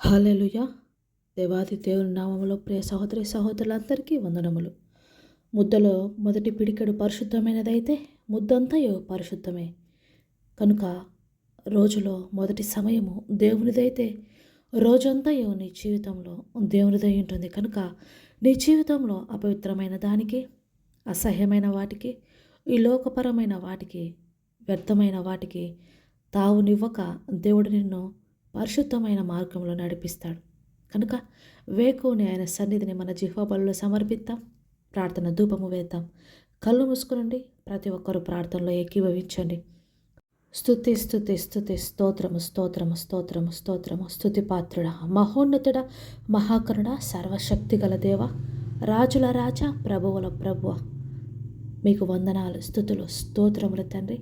Hallelujah దేవాది దేవుని నామములో ప్రియ సహోదరి సహోదరులందరికీ వందనములు. ముద్దలో మొదటి పిడికెడు పరిశుద్ధమైనదైతే ముద్దంతయు పరిశుద్ధమే. కనుక రోజులో మొదటి సమయము దేవునిదైతే రోజంతయు నీ జీవితంలో దేవునిదై ఉంటుంది. కనుక నీ జీవితంలో అపవిత్రమైన దానికి అసహ్యమైన వాటికి ఈ లోకపరమైన వాటికి వ్యర్థమైన వాటికి తావునివ్వక దేవుడు నిన్ను పరిశుద్ధమైన మార్గంలో నడిపిస్తాడు. కనుక వేకుని ఆయన సన్నిధిని మన జిహ్వబల్లో సమర్పిద్దాం. ప్రార్థన ధూపము వేద్దాం. కళ్ళు మూసుకునండి. ప్రతి ఒక్కరూ ప్రార్థనలో ఏకీభవించండి. స్థుతి స్థుతి స్థుతి స్తోత్రము స్తోత్రము స్తోత్రము స్తోత్రము. స్తుతి పాత్రుడ మహోన్నతుడ మహాకరుణ సర్వశక్తి గల దేవ రాజుల రాజా ప్రభువుల ప్రభువ. మీకు వందనాలు స్థుతులు స్తోత్రములు తండ్రి.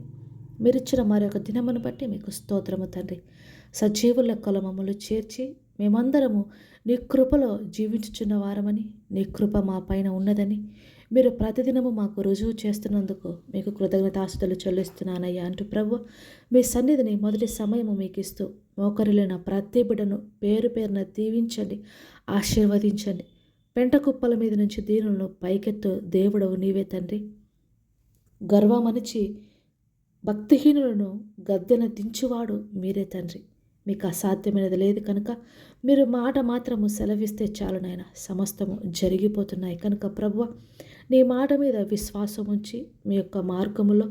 మీరిచ్చిన మరొక దినమును బట్టి మీకు స్తోత్రము తండ్రి. సజీవుల కొలమములు చేర్చి మేమందరము నీ కృపలో జీవించుచున్న వారమని నీ కృప మా పైన ఉన్నదని మీరు ప్రతిదినము మాకు రుజువు చేస్తున్నందుకు మీకు కృతజ్ఞతాస్తులు చెల్లిస్తున్నానయ్యా అంటూ ప్రభు మీ సన్నిధిని మొదటి సమయము మీకు ఇస్తూ మోకరిలిన ప్రతి బిడ్డను పేరు పేరున దీవించండి ఆశీర్వదించండి. పెంట కుప్పల మీద నుంచి దీనులను పైకెత్తు దేవుడవు నీవే తండ్రి. గర్వమనిచి భక్తిహీనులను గద్దెన దించువాడు మీరే తండ్రి. మీకు అసాధ్యమైనది లేదు కనుక మీరు మాట మాత్రము సెలవిస్తే చాలు నాయన. సమస్తము జరిగిపోతున్నాయి కనుక ప్రభువ నీ మాట మీద విశ్వాసం ఉంచి మీ యొక్క మార్గములో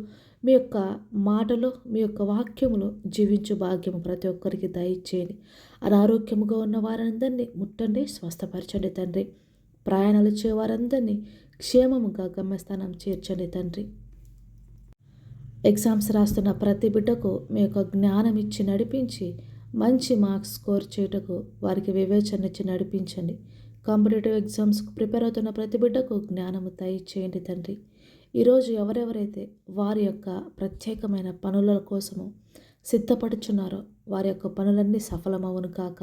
మీ యొక్క మాటలో మీ యొక్క వాక్యములో జీవించు భాగ్యము ప్రతి ఒక్కరికి దయచేయండి. అనారోగ్యముగా ఉన్న వారందరినీ ముట్టండి స్వస్థపరచండి తండ్రి. ప్రయాణాలు చేయవారందరినీ క్షేమముగా గమ్యస్థానం చేర్చండి తండ్రి. ఎగ్జామ్స్ రాస్తున్న ప్రతి బిడ్డకు మీ యొక్క జ్ఞానం ఇచ్చి నడిపించి మంచి మార్క్స్ స్కోర్ చేయుటకు వారికి వివేచన ఇచ్చి నడిపించండి. కాంపిటేటివ్ ఎగ్జామ్స్కు ప్రిపేర్ అవుతున్న ప్రతి బిడ్డకు జ్ఞానము దయచేయండి తండ్రి. ఈరోజు ఎవరెవరైతే వారి యొక్క ప్రత్యేకమైన పనుల కోసము సిద్ధపడుచున్నారో వారి యొక్క పనులన్నీ సఫలమవును కాక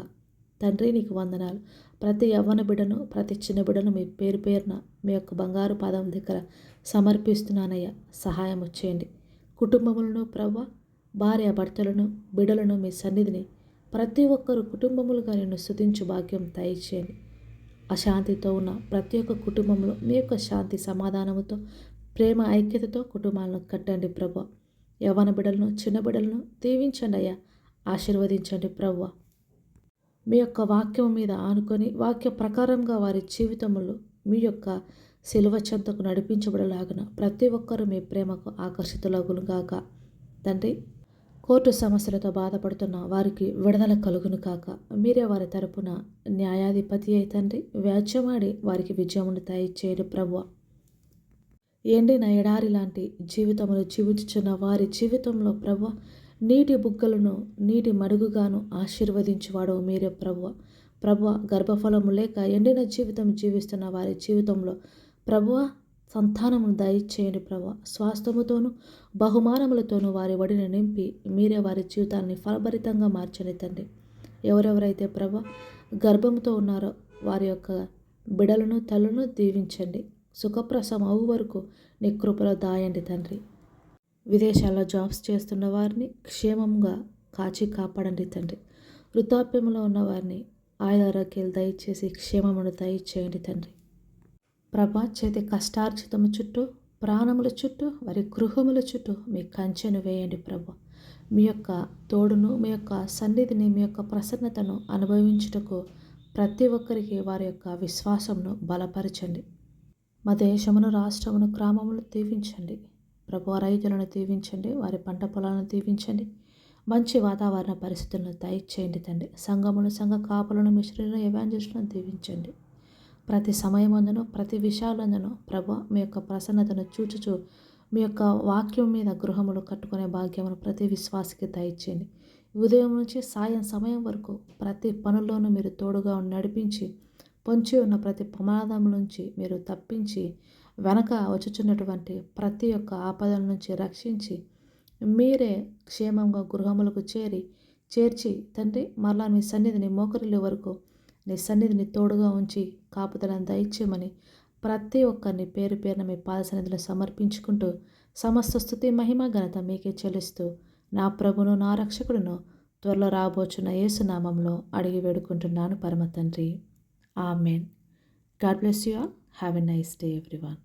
తండ్రి నీకు వందనాలు. ప్రతి యవ్వన బిడ్డను ప్రతి చిన్న బిడను మీ పేరు పేరున మీ యొక్క బంగారు పాదం దగ్గర సమర్పిస్తున్నానయ్యా. సహాయం చేయండి. కుటుంబములను ప్రవ్వ భార్య భర్తలను బిడలను మీ సన్నిధిని ప్రతి ఒక్కరు కుటుంబములుగా నిన్ను స్థుతించు భాగ్యం దయచేయండి. అశాంతితో ఉన్న ప్రతి ఒక్క కుటుంబంలో మీ యొక్క శాంతి సమాధానముతో ప్రేమ ఐక్యతతో కుటుంబాలను కట్టండి ప్రభు. యవన బిడలను చిన్న బిడలను దీవించండి అయ్యా. ఆశీర్వదించండి ప్రభు. మీ యొక్క వాక్యం మీద ఆనుకొని వాక్య ప్రకారంగా వారి జీవితంలో మీ యొక్క శిలువ చెంతకు నడిపించబడలాగున ప్రతి ఒక్కరూ మీ ప్రేమకు ఆకర్షితులగును కాక తండ్రి కోర్టు సమస్యలతో బాధపడుతున్న వారికి విడుదల కలుగును కాక మీరే వారి తరపున న్యాయాధిపతి అయి తండ్రి వ్యాజ్యమాడి వారికి విజయమును దయచేయడు ప్రభు ఎండిన ఎడారి లాంటి జీవితములు జీవించుచున్న వారి జీవితంలో ప్రభు నీటి బుగ్గలను నీటి మడుగుగాను ఆశీర్వదించువాడు మీరే ప్రభు ప్రభు గర్భఫలము లేక ఎండిన జీవితం జీవిస్తున్న వారి జీవితంలో ప్రభువ సంతానమును దయచేయండి ప్రభు స్వాస్థముతోను బహుమానములతోనూ వారి ఒడిని నింపి మీరే వారి జీవితాన్ని ఫలభరితంగా మార్చండి తండ్రి. ఎవరెవరైతే ప్రభు గర్భంతో ఉన్నారో వారి యొక్క బిడలను తలను దీవించండి. సుఖప్రసం అవు వరకు నీ కృపలో దాయండి తండ్రి. విదేశాల్లో జాబ్స్ చేస్తున్న వారిని క్షేమంగా కాచి కాపాడండి తండ్రి. వృద్ధాప్యంలో ఉన్న వారిని ఆయుధారోగ్యాలు దయచేసి క్షేమమును దయచేయండి తండ్రి. ప్రభా చేతి కష్టార్జితము చుట్టూ ప్రాణముల చుట్టూ వారి గృహముల చుట్టూ మీ కంచెను వేయండి ప్రభు. మీ యొక్క తోడును మీ యొక్క సన్నిధిని మీ యొక్క ప్రసన్నతను అనుభవించుటకు ప్రతి ఒక్కరికి వారి యొక్క విశ్వాసమును బలపరచండి. మా దేశమును రాష్ట్రమును గ్రామమును దీవించండి. ప్రభు రైతులను దీవించండి వారి పంట పొలాలను దీవించండి. మంచి వాతావరణ పరిస్థితులను దయచేయండి తండ్రి. సంఘమును సంఘ కాపులను మిశ్రలను ఎవాంజలిస్టులను దీవించండి. ప్రతి సమయమందును ప్రతి విషయాలందును ప్రభు మీ యొక్క ప్రసన్నతను చూచుచు మీ యొక్క వాక్యం మీద గృహములు కట్టుకునే భాగ్యమును ప్రతి విశ్వాసికి దయచేయండి. ఉదయం నుంచి సాయం సమయం వరకు ప్రతి పనుల్లోనూ మీరు తోడుగా నడిపించి పొంచి ఉన్న ప్రతి ప్రమాదం నుంచి మీరు తప్పించి వెనక వచ్చుచున్నటువంటి ప్రతి ఒక్క ఆపదల నుంచి రక్షించి మీరే క్షేమంగా గృహములకు చేరి చేర్చి తండ్రి మరలా మీ సన్నిధిని మోకరిల్లే వరకు నీ సన్నిధిని తోడుగా ఉంచి కాపుదలను దయచేయమని ప్రతి ఒక్కరిని పేరు పేరున మీ పాదసన్నిధిలో సమర్పించుకుంటూ సమస్త స్థుతి మహిమ ఘనత మీకే చెల్లిస్తూ నా ప్రభును నా రక్షకుడును త్వరలో రాబోచున్న యేసునామంలో అడిగి వేడుకుంటున్నాను. పరమ తండ్రి. Amen. God bless you all. Have a nice day everyone.